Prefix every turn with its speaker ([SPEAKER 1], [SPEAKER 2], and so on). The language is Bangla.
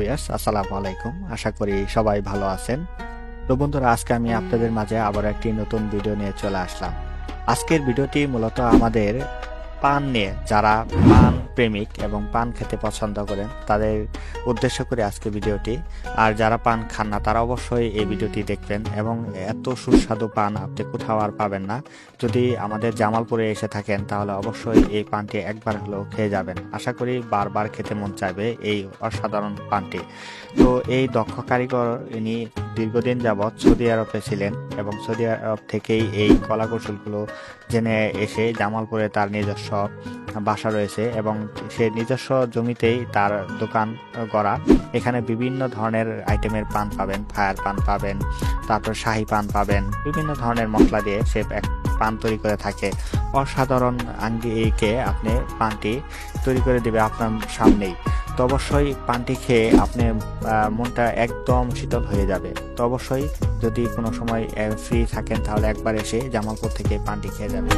[SPEAKER 1] ভিউয়ার্স, আসসালামু আলাইকুম। আশা করি সবাই ভালো আছেন। তো বন্ধুরা, আজকে আমি আপনাদের মাঝে আবার একটি নতুন ভিডিও নিয়ে চলে আসলাম। আজকের ভিডিওটি মূলত আমাদের পান নিয়ে, যারা পান প্রেমিক এবং পান খেতে পছন্দ করেন, তাদের উদ্দেশ্য করে আজকে ভিডিওটি। আর যারা পান খান না, তারা অবশ্যই এই ভিডিওটি দেখবেন এবং এত সুস্বাদু পান আপনি কোথাও আর পাবেন না। যদি আমাদের জামালপুরে এসে থাকেন, তাহলে অবশ্যই এই পানটি একবার হলেও খেয়ে যাবেন। আশা করি বারবার খেতে মন চাইবে এই অসাধারণ পানটি। তো এই দক্ষ কারিগর ইনি দীর্ঘদিন যাবৎ সৌদি আরবে ছিলেন এবং সৌদি আরব থেকেই এই কলা কৌশলগুলো জেনে এসে জামালপুরে তার নিজস্ব বাসা রয়েছে এবং সে নিজস্ব জমিতেই তার দোকান করা এখানে বিভিন্ন ধরনের আইটেমের পান পাবেন, ফায়ার পান পাবেন, তারপর শাহি পান পাবেন, বিভিন্ন ধরনের মশলা দিয়ে সে এক পান তৈরি করে থাকে। অসাধারণ আঙ্গিকে আপনি পানটি তৈরি করে দেবে আপনার সামনেই। তো অবশ্যই পানটি খেয়ে আপনি মনটা একদম শীতল হয়ে যাবে। তো অবশ্যই যদি কোনো সময় ফ্রি থাকেন তাহলে একবার এসে জামালপুর থেকে পানটি খেয়ে যাবেন।